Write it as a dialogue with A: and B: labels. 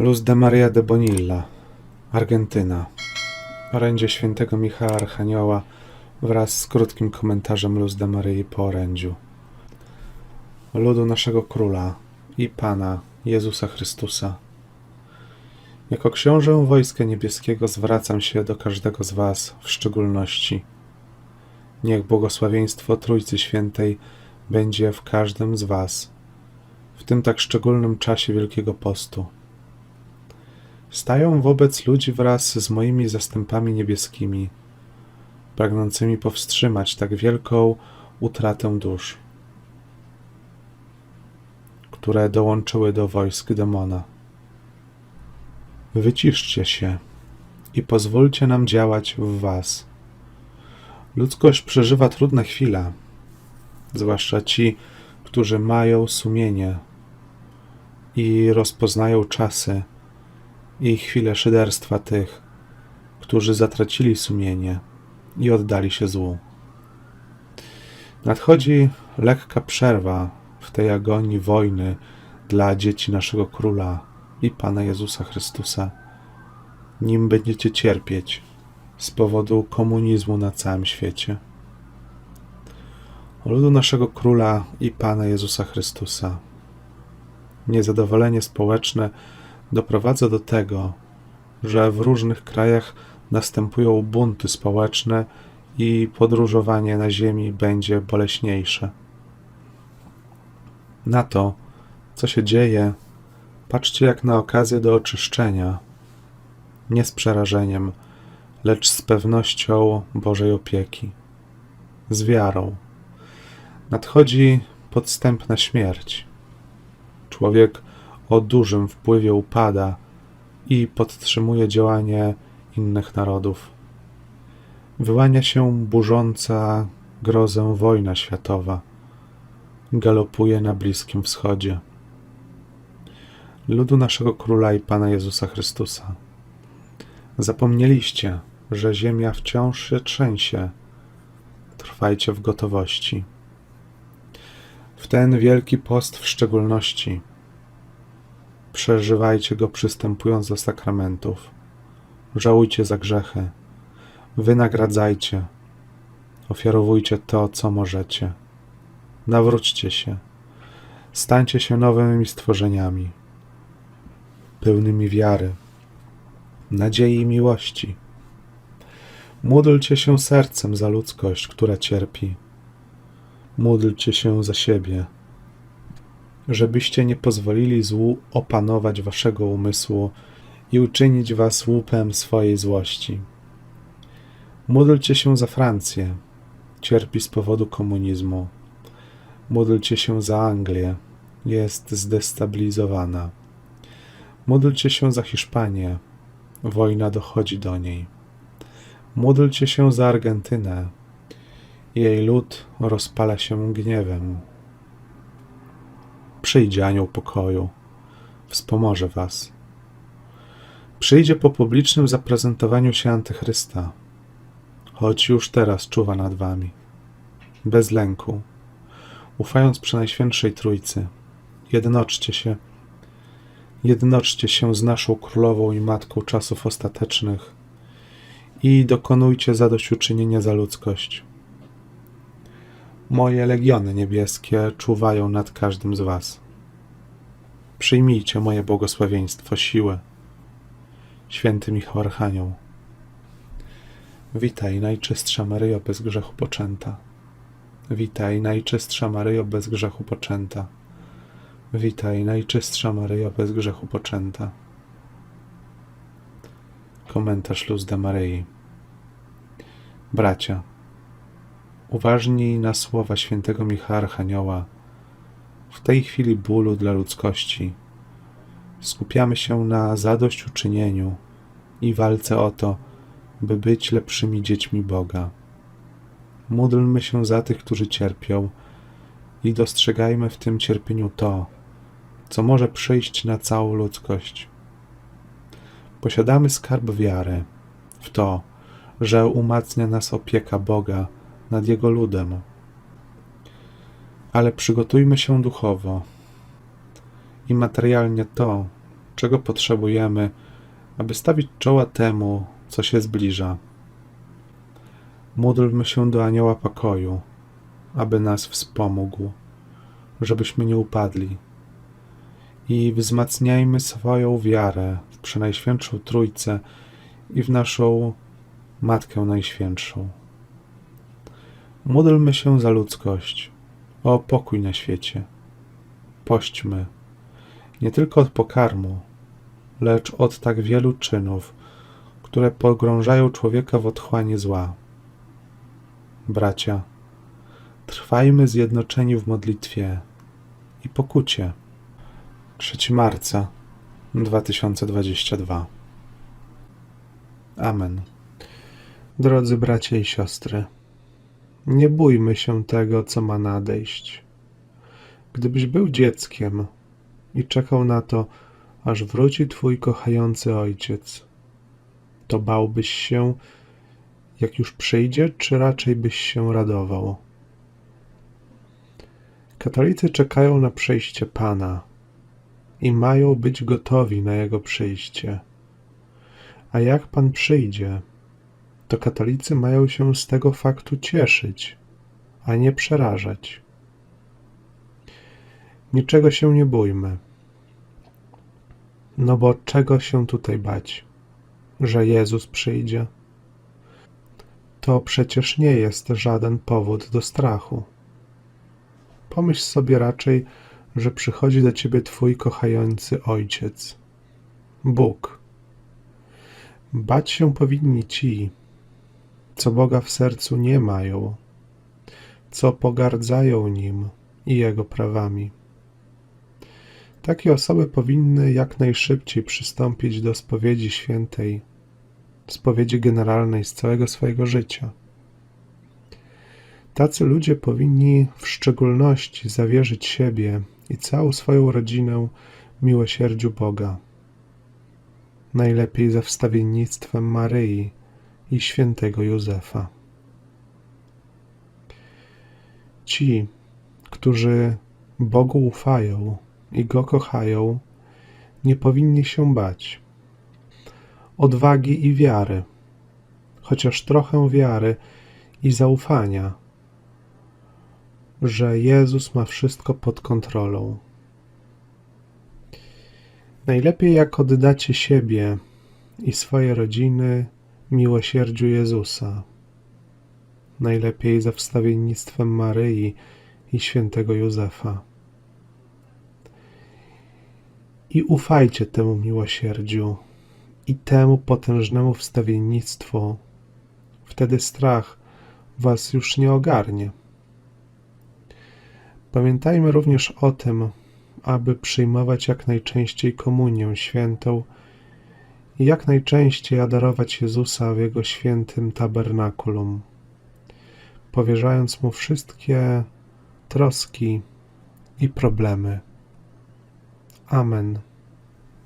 A: Luz de Maria de Bonilla, Argentyna. Orędzie świętego Michała Archanioła wraz z krótkim komentarzem Luz de Maryi po orędziu. Ludu naszego Króla i Pana Jezusa Chrystusa. Jako książę Wojska Niebieskiego zwracam się do każdego z Was w szczególności. Niech błogosławieństwo Trójcy Świętej będzie w każdym z Was, w tym tak szczególnym czasie Wielkiego Postu. Staję wobec ludzi wraz z moimi zastępami niebieskimi, pragnącymi powstrzymać tak wielką utratę dusz, które dołączyły do wojsk demona. Wyciszcie się i pozwólcie nam działać w Was. Ludzkość przeżywa trudne chwile, zwłaszcza ci, którzy mają sumienie i rozpoznają czasy i chwile szyderstwa tych, którzy zatracili sumienie i oddali się złu. Nadchodzi lekka przerwa w tej agonii wojny dla dzieci naszego Króla i Pana Jezusa Chrystusa, nim będziecie cierpieć z powodu komunizmu na całym świecie. O ludu naszego Króla i Pana Jezusa Chrystusa. Niezadowolenie społeczne doprowadza do tego, że w różnych krajach następują bunty społeczne i podróżowanie na ziemi będzie boleśniejsze. Na to, co się dzieje, patrzcie jak na okazję do oczyszczenia, nie z przerażeniem, lecz z pewnością Bożej opieki, z wiarą. Nadchodzi podstępna śmierć. Człowiek o dużym wpływie upada i podtrzymuje działanie innych narodów. Wyłania się burząca grozę wojna światowa. Galopuje na Bliskim Wschodzie. Ludu naszego Króla i Pana Jezusa Chrystusa. Zapomnieliście, że ziemia wciąż się trzęsie. Trwajcie w gotowości. W ten wielki post w szczególności przeżywajcie go przystępując do sakramentów. Żałujcie za grzechy. Wynagradzajcie. Ofiarowujcie to, co możecie. Nawróćcie się. Stańcie się nowymi stworzeniami, pełnymi wiary, nadziei i miłości. Módlcie się sercem za ludzkość, która cierpi. Módlcie się za siebie, żebyście nie pozwolili złu opanować waszego umysłu i uczynić was łupem swojej złości. Módlcie się za Francję, cierpi z powodu komunizmu. Módlcie się za Anglię, jest zdestabilizowana. Módlcie się za Hiszpanię, wojna dochodzi do niej. Módlcie się za Argentynę, jej lud rozpala się gniewem. Przyjdzie anioł pokoju, wspomoże was. Przyjdzie po publicznym zaprezentowaniu się antychrysta, choć już teraz czuwa nad wami. Bez lęku, ufając Przenajświętszej Trójcy, jednoczcie się, jednoczcie się z naszą Królową i Matką czasów ostatecznych i dokonujcie zadośćuczynienia za ludzkość. Moje legiony niebieskie czuwają nad każdym z was. Przyjmijcie moje błogosławieństwo, siłę. Święty Michał Archanioł. Witaj, najczystsza Maryjo bez grzechu poczęta. Witaj, najczystsza Maryjo bez grzechu poczęta. Witaj, najczystsza Maryjo bez grzechu poczęta. Komentarz Luz de Maryi. Bracia, uważnij na słowa świętego Michała Archanioła. W tej chwili bólu dla ludzkości skupiamy się na zadośćuczynieniu i walce o to, by być lepszymi dziećmi Boga. Módlmy się za tych, którzy cierpią i dostrzegajmy w tym cierpieniu to, co może przyjść na całą ludzkość. Posiadamy skarb wiary w to, że umacnia nas opieka Boga nad Jego ludem. Ale przygotujmy się duchowo i materialnie to, czego potrzebujemy, aby stawić czoła temu, co się zbliża. Módlmy się do Anioła Pokoju, aby nas wspomógł, żebyśmy nie upadli. I wzmacniajmy swoją wiarę w Przenajświętszą Trójcę i w naszą Matkę Najświętszą. Módlmy się za ludzkość, o pokój na świecie. Pośćmy, nie tylko od pokarmu, lecz od tak wielu czynów, które pogrążają człowieka w otchłanie zła. Bracia, trwajmy zjednoczeni w modlitwie i pokucie. 3 marca 2022 Amen. Drodzy bracia i siostry, nie bójmy się tego, co ma nadejść. Gdybyś był dzieckiem i czekał na to, aż wróci twój kochający ojciec, to bałbyś się, jak już przyjdzie, czy raczej byś się radował? Katolicy czekają na przyjście Pana i mają być gotowi na Jego przyjście. A jak Pan przyjdzie, to katolicy mają się z tego faktu cieszyć, a nie przerażać. Niczego się nie bójmy. No bo czego się tutaj bać? Że Jezus przyjdzie? To przecież nie jest żaden powód do strachu. Pomyśl sobie raczej, że przychodzi do ciebie Twój kochający Ojciec, Bóg. Bać się powinni ci, co Boga w sercu nie mają, co pogardzają Nim i Jego prawami. Takie osoby powinny jak najszybciej przystąpić do spowiedzi świętej, spowiedzi generalnej z całego swojego życia. Tacy ludzie powinni w szczególności zawierzyć siebie i całą swoją rodzinę miłosierdziu Boga. Najlepiej za wstawiennictwem Maryi i świętego Józefa. Ci, którzy Bogu ufają i Go kochają, nie powinni się bać. Odwagi i wiary, chociaż trochę wiary i zaufania, że Jezus ma wszystko pod kontrolą. Najlepiej jak oddacie siebie i swoje rodziny miłosierdziu Jezusa. Najlepiej za wstawiennictwem Maryi i świętego Józefa. I ufajcie temu miłosierdziu i temu potężnemu wstawiennictwu. Wtedy strach was już nie ogarnie. Pamiętajmy również o tym, aby przyjmować jak najczęściej komunię świętą i jak najczęściej adorować Jezusa w Jego świętym tabernakulum, powierzając Mu wszystkie troski i problemy. Amen.